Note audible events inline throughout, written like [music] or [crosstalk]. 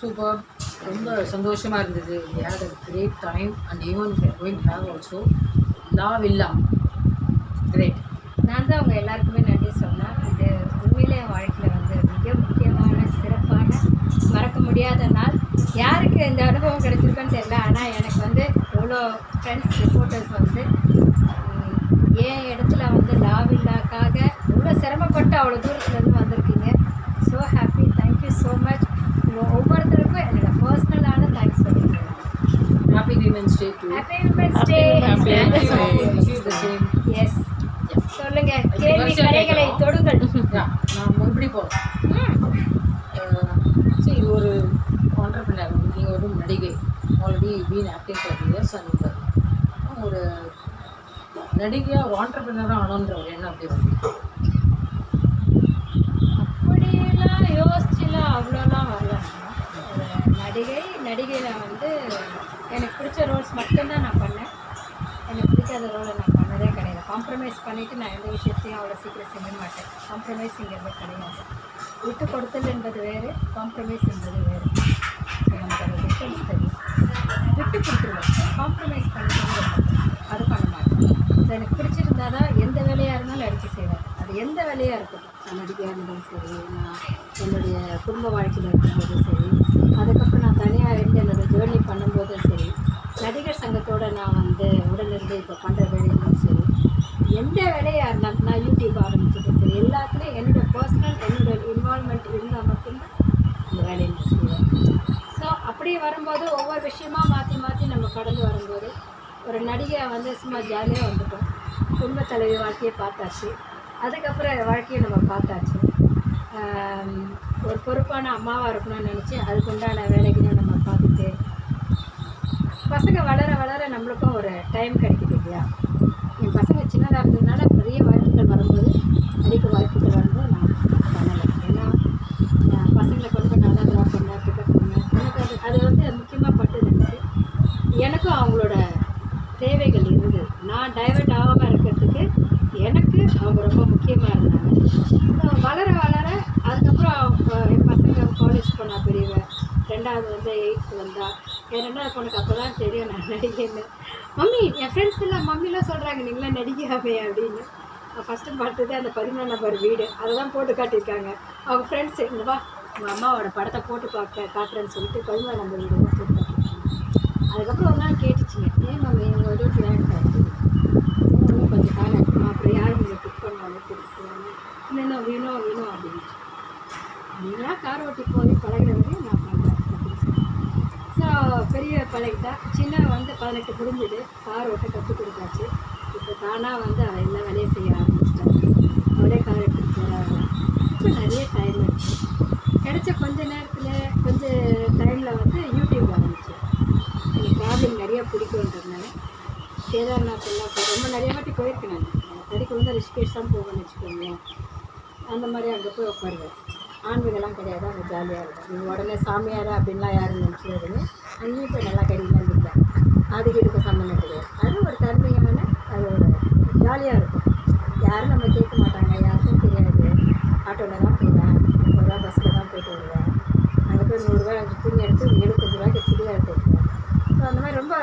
Super. ரொம்ப சந்தோஷமாக இருந்தது. We had a time time and even we are going to La Villa great நான் தான் அவங்க எல்லாருக்குமே நன்றி சொன்னேன். இது உண்மையிலே என் வாழ்க்கையில் வந்து மிக முக்கியமான சிறப்பான மறக்க முடியாத நாள். யாருக்கு இந்த அனுபவம் கிடைச்சிருக்குன்னு தெரியல. ஆனால் எனக்கு வந்து எவ்வளோ ஃப்ரெண்ட்ஸ் ரிப்போர்ட்டர்ஸ் வந்து ஏன் என் இடத்துல வந்து லாவில்லாக்காக இவ்வளோ சிரமப்பட்டு அவ்வளோ தூரத்துலேருந்து வந்திருக்கீங்க. So happy thank you so much ஒவ்வொருத்தருக்கும் என்னோட பர்சனலான தேங்க்ஸ் சொல்லிக்கிறேன். Happy women's day to happy women's day the same yes சொல்லுங்க. கேள்வி கலைகளை தொடுங்கள். [laughs] நான் மறுபடியும் போகிறேன் சரி ஒரு ஆண்டர்பிரினர் நீங்கள் ஒரு நடிகை. Already been acting for years and ஒரு நடிகையாக ஒரு ஆண்டர்பிரினராக ஆனோன்ற ஒரு எண்ணம் அப்படி வந்து அப்படியெல்லாம் யோசிச்சுலாம் அவ்வளோலாம் வரல ஒரு நடிகை நடிகையில் வந்து எனக்கு பிடிச்ச நான் பண்ணேன். எனக்கு பிடிக்காத ரோலை நான் பண்ணதே கிடையாது. காம்ப்ரமைஸ் பண்ணிவிட்டு நான் எந்த விஷயத்தையும் அவ்வளோ சீக்கிரம் செய்ய மாட்டேன். காம்ப்ரமைஸுங்கிறது கிடையாது. விட்டு கொடுத்தல் என்பது வேறு காம்ப்ரமைஸ் என்பது வேறு. நமக்கு ஒரு டிஃப்ரென்ஸ் தெரியும். விட்டு கொடுத்துருவேன் காம்ப்ரமைஸ் பண்ணிட்டு அது பண்ண மாட்டேன் ஸோ எனக்கு பிடிச்சிருந்தா தான் எந்த வேலையாக இருந்தாலும் எடுத்து செய்வேன். அது எந்த வேலையாக இருக்கட்டும். நான் நடிகையாக இருந்தாலும் சரி நான் என்னுடைய குடும்ப வாழ்க்கையில் இருக்கும்போதும் சரி அதுக்கப்புறம் நான் தனியாக இருந்து என்னோடய ஜேர்னி பண்ணும்போதும் சரி நடிகர் சங்கத்தோட நான் வந்து உடனிருந்து இப்போ பண்ணுற வேலையிலும் சரி எந்த வேலையாக இருந்தாலும் நான் யூடியூப் ஆரம்பிச்சதும் சரி. எல்லாத்துலேயும் என்னோட பர்சனல் என்னோட இன்வால்மெண்ட் இருந்தால் மட்டும்தான் அந்த வேலையை நான் செய்வேன். ஸோ அப்படி வரும்போது ஒவ்வொரு விஷயமா மாற்றி மாற்றி நம்ம கடந்து வரும்போது ஒரு நடிகை வந்து சும்மா ஜாலியாக வந்துட்டோம். குடும்ப தலைவி வாழ்க்கையை பார்த்தாச்சு. அதுக்கப்புறம் வாழ்க்கையை நம்ம பார்த்தாச்சு. ஒரு பொறுப்பான அம்மாவாக இருக்கணும்னு நினச்சி அதுக்குண்டான வேலைகளை நம்ம பார்த்துட்டு பசங்க வளர வளர நம்மளுக்கும் ஒரு டைம் கிடைக்குது இல்லையா? என் பசங்க சின்னதாக இருந்ததுனால பெரிய வாய்ப்புகள் வரும்போது அதிக வாய்ப்புகள் வரும்போது நான் பண்ணலை. ஏன்னா பசங்களை கொண்டு போய் நல்லா ட்ராப் பண்ணேன் பிக்கப் பண்ணேன். எனக்கு அது அது வந்து முக்கியமாக பட்டது எனக்கும் அவங்களோட தேவைகள் இருந்தது. நான் டைவர்ட் ஆகாமல் இருக்கிறதுக்கு எனக்கு அவங்க ரொம்ப முக்கியமாக இருந்தாங்க. வளர வளர அதுக்கப்புறம் அவங்க என் பசங்க காலேஜ் போனால் பெரியவன் ரெண்டாவது வந்து எயித்து வந்தால் என் ரெண்டாவது பொண்ணுக்கு அப்போ தான் தெரியும் நான் நடிகைன்னு. மம்மி என் ஃப்ரெண்ட்ஸ் எல்லாம் மம்மிலாம் சொல்கிறாங்க நீங்களாம் நடிகாமே அப்படின்னு. ஃபஸ்ட்டு பார்த்தது அந்த பதிமூணு நம்பர் வீடு. அதை தான் போட்டு காட்டியிருக்காங்க. அவங்க ஃப்ரெண்ட்ஸ் இங்கே வா உங்கள் அம்மாவோட படத்தை போட்டு பார்க்க காட்டுறேன்னு சொல்லிட்டு பதிமூணு நம்பர் வீடு தான் போட்டு அதுக்கப்புறம் ஒரு நாள் கேட்டுச்சுங்க ஏன் மம்மி உங்கள் வீட்டு எனக்கு இன்னும் கொஞ்சம் காலம் இருக்குமா? அப்புறம் யார் நீங்கள் பிக் பண்ணுவாங்க கொடுத்துருவாங்க இல்லை இன்னும் வேணும் வேணும் அப்படின்னு நீங்களாக கார் ஓட்டி போய் பழகிற வரையும் நான் பண்ணுறேன் ஸோ பெரிய பழகிட்டா சின்ன வந்து பதினெட்டு புரிஞ்சுது. கார் ஓட்ட கற்றுக் கொடுத்தாச்சு. இப்போ தானாக வந்து அவள் எல்லா வேலையும் செய்ய ஆரம்பிச்சிட்டாங்க. அவளே கார் எடுத்துகிட்டு போகிறாங்க இப்போ நிறைய டைம் இருக்குது கிடச்ச கொஞ்ச நேரத்தில் கொஞ்சம் டைமில் வந்து யூடியூப் ஆரம்பிச்சு. எனக்கு ட்ராவலிங் நிறையா பிடிக்குன்றதுனால கேதார்நாத்லாம் போய் ரொம்ப நிறைய வாட்டி போயிருக்கேன் நான். படிக்க வந்து ரிஷிகேஷ் தான் போகணும்னு வச்சுக்கோங்களேன். அந்த மாதிரி அங்கே போய் உட்காருவேன். ஆன்மீகம்லாம் கிடையாது அங்கே ஜாலியாக இருக்கும் நீங்கள் உடனே சாமியார் அப்படின்லாம் யாரும் நினச்சிடுங்க அங்கேயும் போய் நல்லா கடிக்கலாம் இருந்தேன் அதுக்கு இதுக்கு சம்மந்தம் கிடையாது. அது ஒரு தன்மையான அது ஒரு ஜாலியாக இருக்கும். யாரும் நம்ம கேட்க மாட்டாங்க. யாருக்கும் தெரியாது. ஆட்டோவில் தான் போவேன். ஒரு ரூபா பஸ்ஸில் தான் போயிட்டு வருவேன். அங்கே போய் நூறுரூவா துணி எடுத்து எழுபத்தஞ்சு ரூபாய்க்கு சுடிதார் எடுத்து ஸோ அந்த மாதிரி ரொம்ப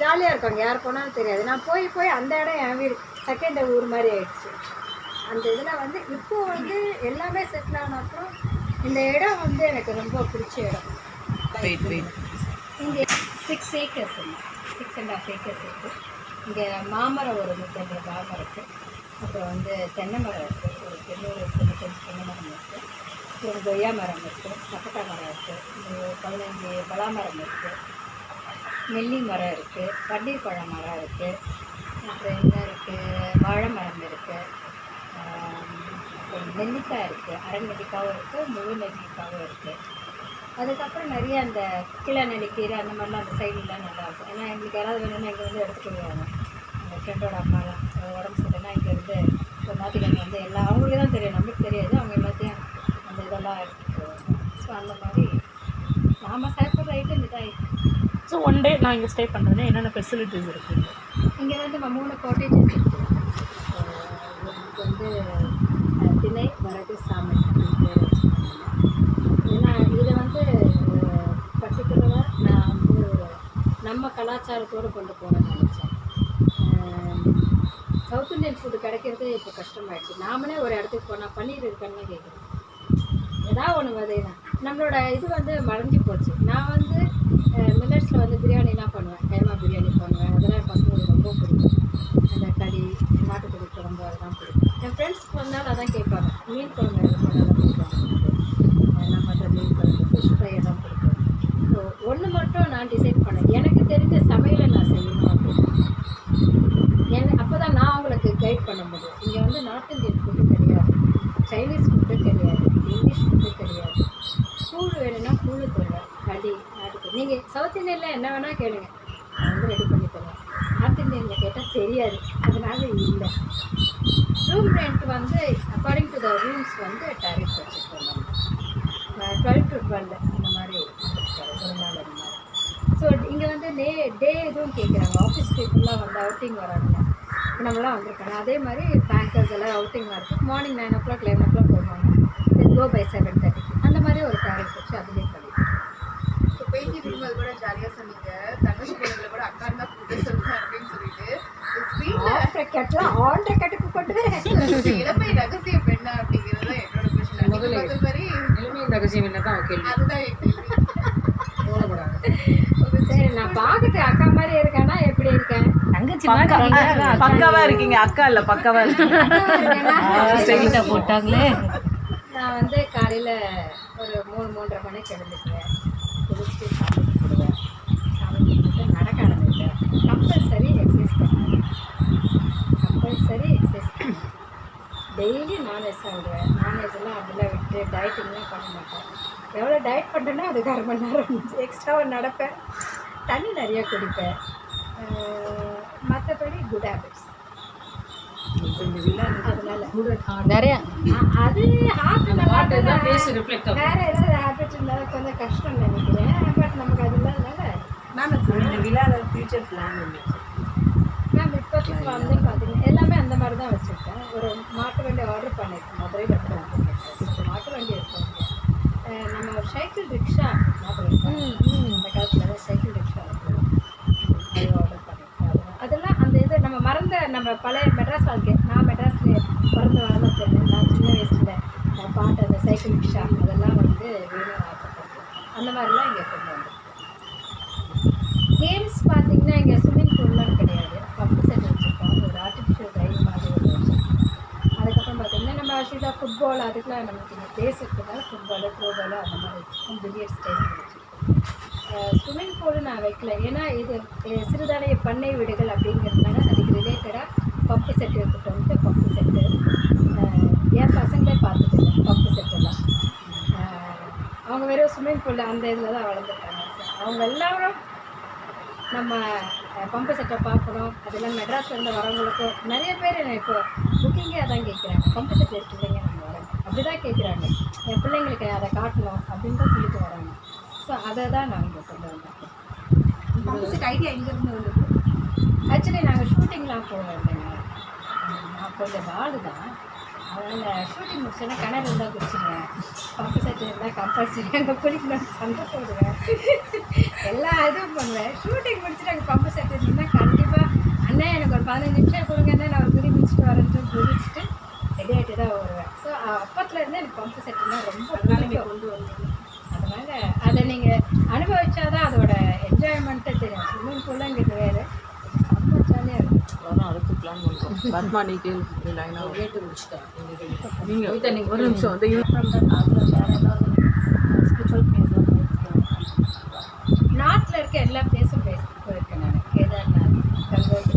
ஜாலியாக இருக்காங்க யார் போனாலும் தெரியாது. நான் போய் போய் அந்த இடம் என் வீடு செகண்ட் ஊர் மாதிரி ஆயிடுச்சு. அந்த இதில் வந்து இப்போ வந்து எல்லாமே செட்டில் ஆன அப்புறம் இந்த இடம் வந்து எனக்கு ரொம்ப பிடிச்ச இடம். Six acres six and half acres இருக்குது இங்கே மாமரம் ஒரு நூற்றம்பது மாமரம் இருக்குது அப்புறம் வந்து தென்னை மரம் இருக்குது ஒரு பெரிய தொண்ணூத்தஞ்சு தென்னை மரம் இருக்குது ஒரு கொய்யா மரம் இருக்குது சப்போட்டா மரம் இருக்குது ஒரு பலா மரம் இருக்குது நெல்லி மரம் இருக்குது பன்னீர் பழ மரம் இருக்குது அப்புறம் என்ன இருக்குது வாழை மரம் இருக்குது அப்புறம் நெல்லிக்காய் இருக்குது அரை நெல்லிக்காவும் இருக்குது முழு நெல்லிக்காவும் இருக்குது அதுக்கப்புறம் நிறைய அந்த கிளை நெல்லிக்கீரை அந்த மாதிரிலாம் அந்த சைடுலாம் நல்லா இருக்கும். ஏன்னா எங்களுக்கு யாராவது வேணும்னா இங்கே வந்து எடுத்துட்டு வருவாங்க எங்கள் ஃப்ரெண்டோட அம்மாலாம். உடம்பு சரியில்லைன்னா இங்கேருந்து ஒரு ஞாயிற்றுக்கிழமை வந்து எல்லாம் அவங்களுக்கு தான் தெரியும் நம்மளுக்கு தெரியாது. அவங்க எல்லாத்தையும் அந்த இதெல்லாம் எடுத்துட்டு வருவாங்க ஸோ அந்த மாதிரி நாம் சாப்பிட்ற ஐட்டம் இதாகி ஸோ ஒன் டே நான் இங்கே ஸ்டே பண்ணுறேன் என்னென்ன ஃபெசிலிட்டிஸ் இருக்குது இங்கே வந்து நம்ம மூணு காட்டேஜஸ் இருக்குது வந்து திணை வரகு சாமை அப்படின்னு பேர் வச்சுருக்காங்க. ஏன்னா இதை வந்து நம்ம கலாச்சாரத்தோடு கொண்டு போகிறேன் நினச்சேன். சவுத் இந்தியன் ஃபுட்டு கிடைக்கிறது இப்போ கஷ்டமாயிடுச்சு. நாமளே ஒரு இடத்துக்கு போனால் பன்னீர் இருக்கான்னு கேட்குறோம் ஏதாவது ஒன்று வதைதான் நம்மளோட இது வந்து மறைஞ்சு போச்சு. நான் வந்து மில்லட்ஸில் வந்து பிரியாணிலாம் பண்ணுவேன். கைமா பிரியாணி பண்ணுவேன். அதெல்லாம் பசங்களுக்கு ரொம்ப பிடிக்கும். அந்த கறி நாட்டுக்கறி குழம்பு அதெல்லாம் பிடிக்கும். என் ஃப்ரெண்ட்ஸ்க்கு வந்தாலும் அதான் கேட்பாங்க. மீன் குழம்பு எதுவும் பண்ணலாம் பிடிக்கும் நான் பண்ணுற மீன் ஃபிஷ் ஃப்ரை தான் பிடிக்கும் ஸோ ஒன்று மட்டும் நான் டிசைட் பண்ணேன் எனக்கு தெரிஞ்ச சமையலை நான் செய்யணும் அப்படின்னு என் அப்போ தான் நான் அவங்களுக்கு கைட் பண்ண முடியும் இங்கே வந்து நார்த் இந்தியன் ஃபுட்டு கிடையாது சைனீஸ் ஃபுட்டு கிடையாது இங்கிலீஷ் ஃபுட்டு கிடையாது கூழ் வேணும்னா கூழ் தருவேன் கடி நாட்டுக்கு நீங்கள் சவுத் இந்தியனில் என்ன வேணால் கேளுங்க நான் வந்து ரெடி பண்ணி தருவேன் நார்த் இந்தியனில் கேட்டால் தெரியாது அதனால இல்லை ரூம் ரெண்ட் வந்து அக்கார்டிங் டு த ரூம்ஸ் வந்து டேரிஃப் டுவெல் டு டுவெல் இந்த மாதிரி ஒரு நாள் அந்த மாதிரி. ஸோ இங்கே வந்து டே டே எதுவும் கேட்குறாங்க ஆஃபீஸ் பீப்புளெலாம் வந்து அவுட்டிங் வராங்க. நம்மளாம் வந்திருக்காங்க அதே மாதிரி பேங்கர்ஸ் எல்லாம் அவுட்டிங் வருது morning nine o'clock eleven o'clock then go by seven thirty அந்த மாதிரி ஒரு டேரிஃப் வச்சு அதுலேயே பண்ணிக்கலாம் இப்போ பேசி விடும்போது கூட ஜாலியாக சொன்னீங்க. தங்கச்சி பொண்ணுங்களை கூட அக்கா தான் கூப்பிட்டு சொல்லுவேன் அப்படின்னு சொல்லிட்டு. கட்டெலாம் ஆன் கட்டுக்கு கொண்டு [laughs] இளமை ரகசிய பெண்ணா அப்படிங்கிறது என்னோட முதல்ல என்ன தான் கேள்வி. சரி நான் பார்க்கறதுக்கு அக்கா மாதிரி இருக்கேன்னா எப்படி இருக்கேன்? தங்கச்சி பக்காவா இருக்கீங்க. அக்கா இல்ல பக்காவா இருக்கீங்க. போட்டாங்களே. நான் வந்து காலையில் ஒரு மூணு மூன்றரை மணிக்கு எழுந்துக்குவேன். குளிச்சுட்டு சாமி கும்பிடுவேன். சாமி கும்பிட்டு நடக்க ஆரம்பிப்பேன். கம்பல்சரி எக்ஸசைஸ் பண்ணுவேன். கம்பல்சரி எக்ஸசைஸ் டெய்லி நான்வெஜ் சாப்பிடுவேன் நான்வெஜ்லாம் அப்படிலாம் விட்டு டயட்டிங்லாம் பண்ண மாட்டேன் எவ்வளோ டயட் பண்ணுறேனோ அதுக்கு அரை மணி நேரம் எக்ஸ்ட்ராவாக நடப்பேன். தண்ணி நிறைய குடிப்பேன். மற்றபடி குட் ஹேபிட்ஸ் நிறைய அது வேற ஏதாவது ஹேபிட் இருந்தால் கொஞ்சம் கஷ்டம் நினைக்கிறேன். பட் நமக்கு அது இல்லாதனால மேம் இந்த விழாவில் ஃபியூச்சர் பிளான் இப்போதைக்கு வந்து பார்த்தீங்கன்னா எல்லாமே அந்த மாதிரி தான் வச்சுருக்கேன். ஒரு மாட்டு வண்டி ஆர்டர் பண்ணியிருக்கேன் இருந்து வந்திருக்கேன் மாட்டு வண்டி இருக்கோம் நம்ம ஒரு சைக்கிள் ரிக்ஷா இருக்கா? அந்த காலத்தில் சைக்கிள் ரிக்ஷா இருக்கு அது ஆர்டர் பண்ணியிருக்கேன் அதெல்லாம் அதெல்லாம் அந்த இது நம்ம மறந்த நம்ம பழைய மெட்ராஸ் வாழ்க்கை. நான் மெட்ராஸில் பிறந்து வளர்ந்த பொண்ணு. நான் சின்ன வயசில் பாட்டு அந்த சைக்கிள் ரிக்ஷா அதெல்லாம் வந்து வேணும்னு ஆசைப்பட்டேன். அந்த மாதிரிலாம் இங்கே கொண்டு வந்தேன் கேம்ஸ் பார்த்தீங்கன்னா இங்கே ஸ்விம்மிங் பூல்லாம் கிடையாது பம்பு செட் வச்சுருக்கோம் ஒரு ஆர்டிஃபிஷியல் ரைல் மாதிரி ஒன்று வச்சுருக்கோம் அதுக்கப்புறம் பார்த்தீங்கன்னா நம்ம ஆக்சுவலாக ஃபுட்பால் அதுக்கெலாம் நமக்கு இங்கே பேசுகிறதுனால இருக்கிறதால ஃபுட்பாலு த்ரோபாலு அந்த மாதிரி வச்சுருக்கோம். பில்லியர்ஸ் டைம் வச்சுருக்கோம். ஸ்விம்மிங் பூலு நான் வைக்கல. ஏன்னா இது சிறுதானிய பண்ணை வீடுகள் அப்படிங்கிறதுனால அதுக்கு ரிலேட்டடாக பம்பு செட் இருக்கட்டும் வந்து பம்பு செட்டு என் பசங்களே பார்த்துட்டு பம்பு செட்டெல்லாம் அவங்க வெறும் ஸ்விம்மிங் பூலில் அந்த இதில் தான் வளர்ந்துருக்காங்க. அவங்க எல்லாரும் நம்ம பம்பு செட்டை பார்க்கணும். அதெல்லாம் மெட்ராஸ்லேருந்து வரவங்களுக்கும் நிறைய பேர் இப்போ புக்கிங்கே அதான் கேட்குறாங்க. பம்பு செட் இருக்குதுங்க அப்படி தான் கேட்குறாங்க என் பிள்ளைங்களுக்கு அதை காட்டணும் அப்படின்னு தான் சொல்லிட்டு வராங்க. ஸோ அதை தான் நான் இங்கே கொண்டு வந்தேன். ஆப்போசிட் ஐடியா எங்கேருந்து வந்தது? ஆக்சுவலி நாங்கள் ஷூட்டிங்லாம் போவோம் இல்லைங்க. நான் கொஞ்சம் வாடு தான். அதனால் ஷூட்டிங் முடிச்சோன்னா கிணறு இருந்தால் குடிச்சிடுவேன் பம்பு செட் இருந்தால் கம்பல்சரி அங்கே குளிக்கணும்னு சண்டை போடுவேன். எல்லா இதுவும் பண்ணுவேன். ஷூட்டிங் முடிச்சுட்டு அங்கே பம்பு செட் இருந்தால் கண்டிப்பாக அண்ணன் எனக்கு ஒரு பதினஞ்சு நிமிஷம் கொடுங்க அண்ணன் நான் ஒரு குடி முடிச்சுட்டு வரேன்ட்டு குடிச்சிட்டு ரெடி ஆகிட்டு தான் வருவேன் ஸோ அப்பத்துலேருந்து எனக்கு பம்பு செட்டுனா ரொம்ப பிடிக்கும். கொண்டு வந்தீங்க. அதனால் அதை நீங்கள் அனுபவிச்சாதான் அதோட என்ஜாய்மெண்ட்டே தெரியும். ஸ்விம்மிங் பூலாங்கிறது வேறு செம்ம ஜாலியாக இருக்கும். அடுத்து பிளான் பண்ணுறோம் பத்மா நீ கேள்வி லைனா கேட்டு முடிச்சுட்டேன். நீங்க கவிதா, நீங்க ஒரு நிமிஷம் வந்து நாட்டில் இருக்க எல்லா பிளேஸும் பேச போயிருக்கேன். நான். கேதார்நாத் கங்கோத்ரி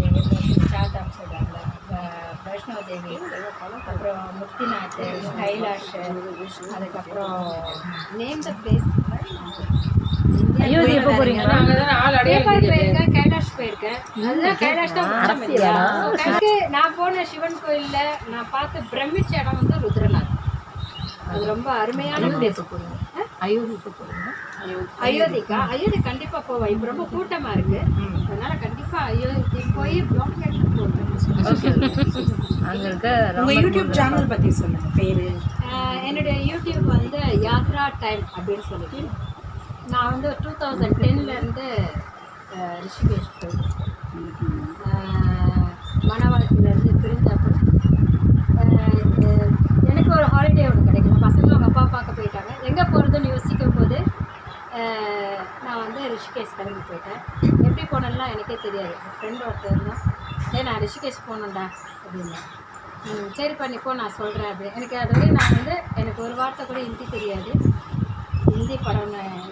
தேவி அப்புறம் முக்திநாத் கைலாஷ் அதுக்கப்புறம் நேம் த பிளேஸ் அயோத்தி எப்போ போறீங்க? நேபாள் போயிருக்கேன் கைலாஷ் போயிருக்கேன். அதுதான் கைலாஷ் தான் முடிச்சோம் இல்லையா எனக்கு நான் போன சிவன் கோயில்ல நான் பார்த்து பிரமிச்ச இடம் வந்து ருத்ரநாத். அது ரொம்ப அருமையான பிளேஸ் அயோத்தி எப்போ போறீங்க? அயோத்திக்கா? அயோத்தி கண்டிப்பா போவேன். இப்போ ரொம்ப கூட்டமா இருக்கு. அதனால கண்டிப்பா அயோத்தி போய் பிளாக் போடுவேன் அங்கே இருக்க உங்க யூடியூப் சேனல் பத்தி சொல்லுங்க பேரு. என்னுடைய யூடியூப் வந்து யாத்ரா டைம் அப்படின்னு சொல்லிட்டு. நான் வந்து டூ தௌசண்ட் டென்லேருந்து ரிஷிகேஷ் போயிட்டேன் மணவாளத்திலேருந்து பிரிஞ்ச அப்புறம் அஹ், அஹ், எனக்கு ஒரு ஹாலிடே ஒன்று கிடைக்கல பசங்க அவங்க அப்பா பார்க்க போயிட்டாங்க. எங்கே போகிறதுன்னு யோசிக்கும் போது நான் வந்து ரிஷிகேஷ் கிளம்பி போயிட்டேன். எப்படி போனேன்னா எனக்கே தெரியாது. என் ஃப்ரெண்ட் ஒருத்தர் தான் ஏ நான் ரிஷிகேஷ் போகணும்டா. அப்படின்னு. ம், சரிப்பா நீ போ நான் சொல்கிறேன் அப்படி. எனக்கு அது வரையும் நான் வந்து எனக்கு ஒரு வார்த்தை கூட ஹிந்தி தெரியாது. ஹிந்தி படம் நான்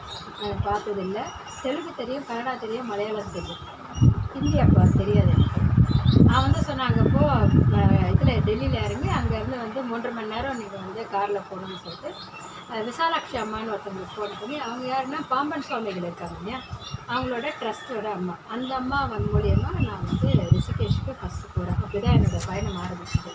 பார்த்ததில்லை. தெலுங்கு தெரியும் கன்னடா தெரியும் மலையாளம் தெரியும். ஹிந்தி அப்போ தெரியாது எனக்கு. நான் வந்து சொன்னேன் அங்கே போ இதில் டெல்லியில் இறங்கி அங்கேருந்து வந்து மூன்று மணி நேரம் நீங்கள் வந்து காரில் போகணும்னு சொல்லிட்டு விசாலாட்சி அம்மான்னு ஒருத்தவங்களுக்கு ஃபோன் பண்ணி அவங்க யாருன்னா பாம்பன் சுவாமிகள் இருக்காங்க இல்லையா? அவங்களோட ட்ரஸ்ட்டோட அம்மா. அந்த அம்மா வந்து மூலியமாக நான் வந்து ரிஷிகேஷுக்கு ஃபஸ்ட்டு போகிறேன் அப்படி தான் என்னோடய பயணம் ஆரம்பிச்சது.